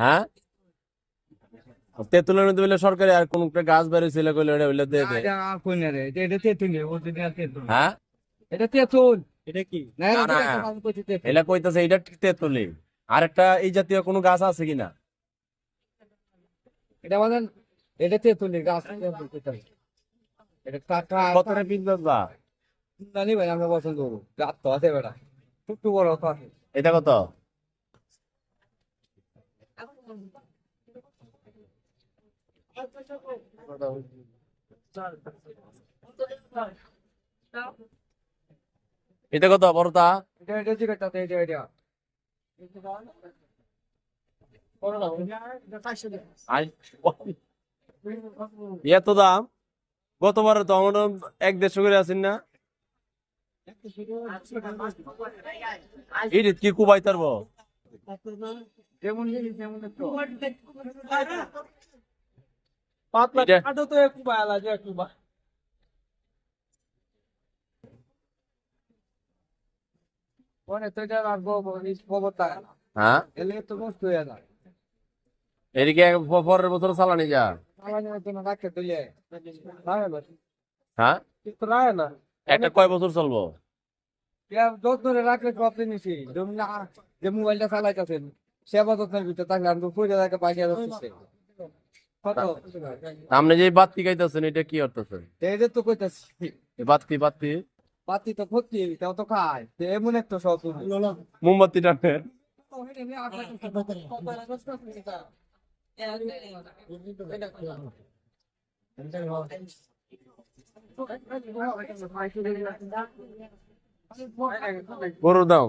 হ্যাঁ? তেঁতুলের মধ্যে বলে সরকারি আর কোন একটা গাছ বেরোছিল কইলে ওটা বলে দিয়ে এটা তেতুল হ্যাঁ? এটা তেতুল। এটা কি? না এটা কইতাছে এটা তেঁতুলি আর একটা এই জাতীয় কোনো গাছ আছে কিনা? এটা মানে এটা তেতুল গাছ এটা কাকা কত রে পিস বা জানি ভাই আমরা পছন্দ করব। গাছ তো আছে বেটা। একটু বড় তো আছে। এটা কত? এটা কত বড়টা এটা এটা জিগাটা এটা এটা এত দাম? গতবারে তো আমার এক দেড়শো করে আছেন না? ইডিত কি কুবাই তারবো যেমন একটু পাতলা। কাটো তো একটু বায়ালা যে একটু বা মানে হ্যাঁ? হয়ে এদিকে পরের বছর চালানি যা। না হ্যাঁ? একটা কয় বছর চলবো? যত্ন রাখলে সব জিনিসই। যে মোবাইলটা চালাইতেছেন। সেবা যত্নের ভিতরে থাকলে আমি পুজো থাকে পাইয়া যাচ্ছে। আপনি যে বাত্তি গাইতেছেন এটা কি এটা তো কইতাছি। বাত্তি বাত্তি পাতি তো ক্ষতি তাও তো খায়। এমন একটা সব মোমবাতি গরুর দাম?